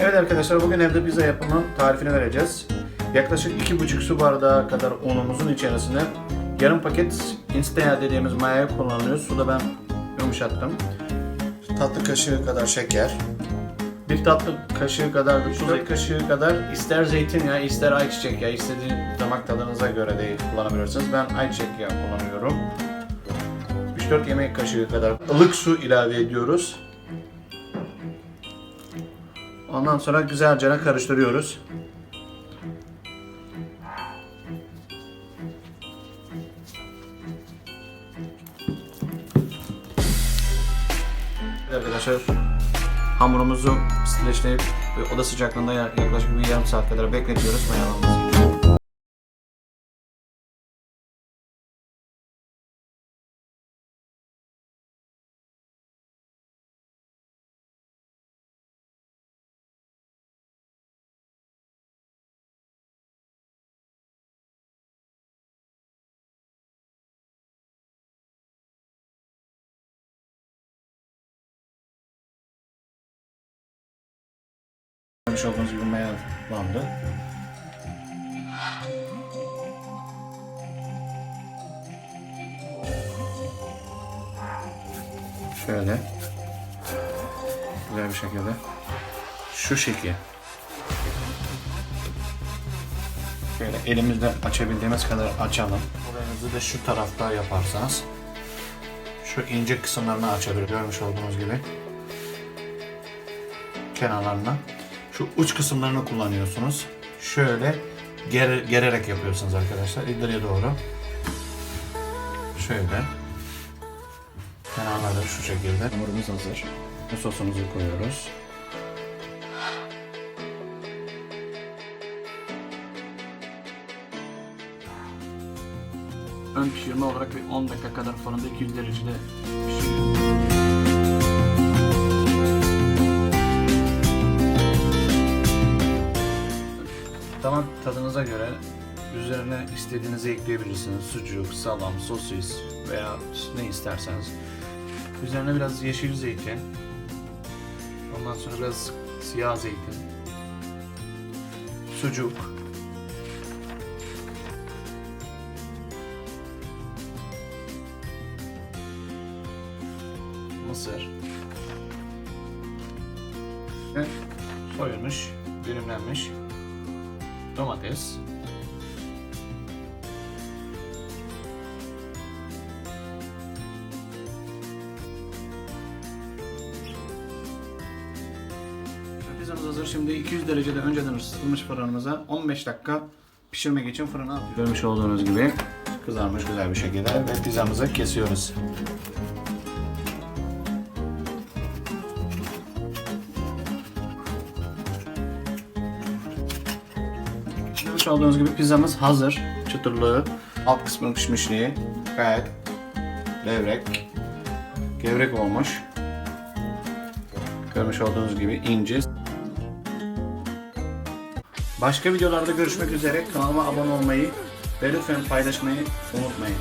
Evet arkadaşlar bugün evde pizza yapımı tarifini vereceğiz. Yaklaşık 2,5 su bardağı kadar unumuzun içerisine yarım paket Instea dediğimiz mayayı kullanıyoruz. Suda ben yumuşattım. Tatlı kaşığı kadar şeker. Bir tatlı kaşığı kadar da tuz, kaşığı kadar ister zeytinyağı ister ayçiçek yağı istediğiniz damak tadınıza göre de kullanabilirsiniz. Ben ayçiçek yağı kullanıyorum. 3-4 yemek kaşığı kadar ılık su ilave ediyoruz. Ondan sonra güzelce karıştırıyoruz. Arkadaşlar hamurumuzu streçleyip oda sıcaklığında yaklaşık bir yarım saat kadar bekletiyoruz mayalanması Görmüş olduğunuz gibi mayalandı. Şöyle. Güzel bir şekilde. Şu şekil. Şöyle elimizle açabildiğimiz kadar açalım. Burayınızı da şu tarafta yaparsanız şu ince kısımlarını açabilir. Görmüş olduğunuz gibi kenarlarına. Şu uç kısımlarını kullanıyorsunuz. Şöyle ger gererek yapıyorsunuz arkadaşlar. İleriye doğru. Şöyle. Kenarlarda şu şekilde. Hamurumuz hazır. Sosumuzu koyuyoruz. Ön pişirme olarak bir 10 dakika kadar fırında 200 derecede pişiriyor. Tadınıza göre üzerine istediğinizi ekleyebilirsiniz. Sucuk, salam, sosis veya ne isterseniz. Üzerine biraz yeşil zeytin. Ondan sonra biraz siyah zeytin. Sucuk. Mısır. Ve soyulmuş, dilimlenmiş domates, Pizzamız hazır. Şimdi 200 derecede önceden ısıtılmış fırınımıza 15 dakika pişirmek için fırına atıyoruz. Görmüş olduğunuz gibi kızarmış güzel bir şekilde ve pizzamızı kesiyoruz. Görmüş olduğunuz gibi pizzamız hazır. Çıtırlığı, alt kısmının pişmişliği gayet levrek, gevrek olmuş. Görmüş olduğunuz gibi ince. Başka videolarda görüşmek üzere. Kanalıma abone olmayı ve lütfen paylaşmayı unutmayın.